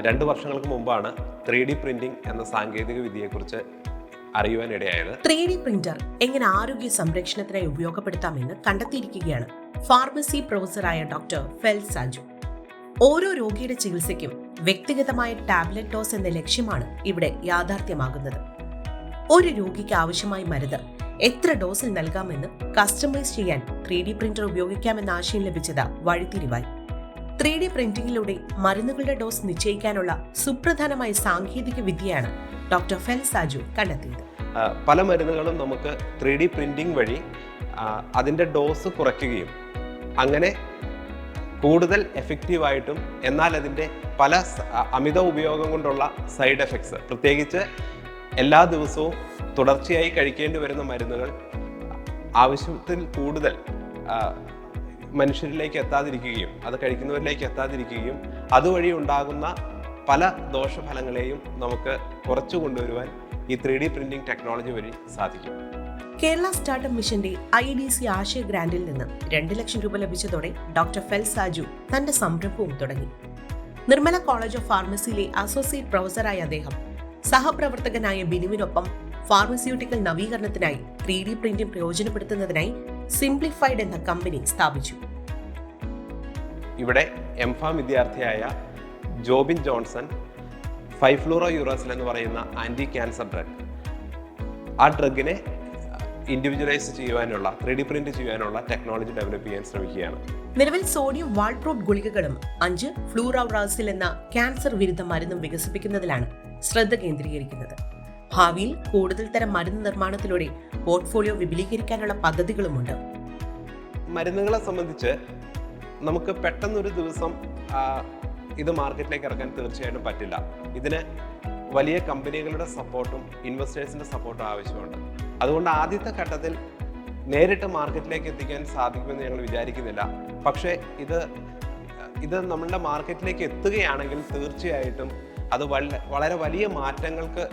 രണ്ട് വർഷങ്ങൾക്ക് മുമ്പാണ് ത്രീ ഡി പ്രിന്റിംഗ് എന്ന സാങ്കേതിക വിദ്യയെക്കുറിച്ച് അറിയുവാനിടയായത്. ത്രീ ഡി പ്രിന്റർ എങ്ങനെ ആരോഗ്യ സംരക്ഷണത്തിനായി ഉപയോഗപ്പെടുത്താമെന്ന് കണ്ടെത്തിയിരിക്കുകയാണ് ഫാർമസി പ്രൊഫസറായ ഡോക്ടർ ഫെൽ സാജു ഓരോ രോഗിയുടെ ചികിത്സയ്ക്കും വ്യക്തിഗതമായ ടാബ്ലറ്റ് ഡോസ് എന്ന ലക്ഷ്യമാണ് ഇവിടെ യാഥാർത്ഥ്യമാകുന്നത്. ഒരു രോഗിക്ക് ആവശ്യമായ മരുന്ന് എത്ര ഡോസിൽ നൽകാമെന്ന് കസ്റ്റമൈസ് ചെയ്യാൻ ത്രീ ഡി പ്രിന്റർ ഉപയോഗിക്കാമെന്ന ആശയം ലഭിച്ചത് വഴിത്തിരിവായി. ത്രീ ഡി പ്രിന്റിംഗിലൂടെ മരുന്നുകളുടെ ഡോസ് നിശ്ചയിക്കാനുള്ള സുപ്രധാനമായ സാങ്കേതിക വിദ്യയാണ് ഡോക്ടർ ഫെൽ സാജു കണ്ടെത്തിയത്. പല മരുന്നുകളും നമുക്ക് ത്രീ ഡി പ്രിന്റിംഗ് വഴി അതിന്റെ ഡോസ് കുറയ്ക്കുകയും അങ്ങനെ കൂടുതൽ എഫക്റ്റീവായിട്ടും എന്നാൽ അതിന്റെ പല അമിത ഉപയോഗം കൊണ്ടുള്ള സൈഡ് എഫക്ട്സ് പ്രത്യേകിച്ച് എല്ലാ ദിവസവും തുടർച്ചയായി കഴിക്കേണ്ടി വരുന്ന മരുന്നുകൾ ആവശ്യത്തിൽ കൂടുതൽ മനുഷ്യരിലേക്ക് എത്താതിരിക്കുകയും അത് കഴിക്കുന്നവരിലേക്ക് എത്താതിരിക്കുകയും അതുവഴി ഉണ്ടാകുന്ന പല ദോഷഫലങ്ങളെയും നമുക്ക് കുറച്ചു കൊണ്ടുവരുവാൻ ഈ ത്രീ ഡി പ്രിന്റിംഗ് ടെക്നോളജി വഴി സാധിക്കും. കേരള സ്റ്റാർട്ടപ്പ് മിഷന്റെ ഐ ഡി സി ആശയ ഗ്രാന്റിൽ നിന്ന് രണ്ട് ലക്ഷം രൂപ ലഭിച്ചതോടെ ഡോക്ടർ ഫെൽ സാജു തന്റെ സംരംഭവും തുടങ്ങി. നിർമ്മല കോളേജ് ഓഫ് ഫാർമസിയിലെ അസോസിയേറ്റ് പ്രൊഫസറായ അദ്ദേഹം സഹപ്രവർത്തകനായ ബിനുവിനൊപ്പം ഫാർമസ്യൂട്ടിക്കൽ നവീകരണത്തിനായി ത്രീ ഡി പ്രിന്റിംഗ് പ്രയോജനപ്പെടുത്തുന്നതിനായി സിംപ്ലിഫൈഡ് എന്ന കമ്പനി സ്ഥാപിച്ചു. ഇവിടെ എം ഫാം വിദ്യാർത്ഥിയായ ജോബിൻ ജോൺസൺ ഫൈഫ്ലൂറോ യൂറോസിൽ എന്ന് പറയുന്ന ആന്റി ക്യാൻസർ ഡ്രഗ്. ആ ഡ്രഗിനെ ഇൻഡിവിജ്വലൈസ് ചെയ്യുവാനുള്ള ത്രീ ഡി പ്രിന്റ് ചെയ്യാനുള്ള ടെക്നോളജി ഡെവലപ്പ് ചെയ്യാൻ ശ്രമിക്കുകയാണ്. നിലവിൽ സോഡിയം വാൾപ്രോട്ട് ഗുളികകളും അഞ്ച് ഫ്ലൂറോറാസിൽ എന്ന ക്യാൻസർ വിരുദ്ധ മരുന്നും വികസിപ്പിക്കുന്നതിലാണ് ശ്രദ്ധ കേന്ദ്രീകരിക്കുന്നത്. ഭാവിയിൽ കൂടുതൽ തരം മരുന്ന് നിർമ്മാണത്തിലൂടെ പോർട്ട്ഫോളിയോ വിപുലീകരിക്കാനുള്ള പദ്ധതികളുമുണ്ട്. മരുന്നുകളെ സംബന്ധിച്ച് നമുക്ക് പെട്ടെന്നൊരു ദിവസം ഇത് മാർക്കറ്റിലേക്ക് ഇറക്കാൻ തീർച്ചയായിട്ടും പറ്റില്ല. ഇതിന് വലിയ കമ്പനികളുടെ സപ്പോർട്ടും ഇൻവെസ്റ്റേഴ്സിന്റെ സപ്പോർട്ടും ആവശ്യമുണ്ട്. അതുകൊണ്ട് ആദ്യത്തെ ഘട്ടത്തിൽ നേരിട്ട് മാർക്കറ്റിലേക്ക് എത്തിക്കാൻ സാധിക്കുമെന്ന് ഞങ്ങൾ വിചാരിക്കുന്നില്ല. പക്ഷേ ഇത് ഇത് നമ്മളുടെ മാർക്കറ്റിലേക്ക് എത്തുകയാണെങ്കിൽ തീർച്ചയായിട്ടും അത് വളരെ വലിയ മാറ്റങ്ങൾക്ക്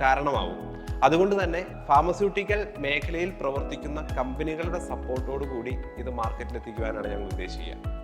കാരണമാവും. അതുകൊണ്ട് തന്നെ ഫാർമസ്യൂട്ടിക്കൽ മേഖലയിൽ പ്രവർത്തിക്കുന്ന കമ്പനികളുടെ സപ്പോർട്ടോടു കൂടി ഇത് മാർക്കറ്റിലെത്തിക്കുവാനാണ് ഞങ്ങൾ ഉദ്ദേശിക്കുക.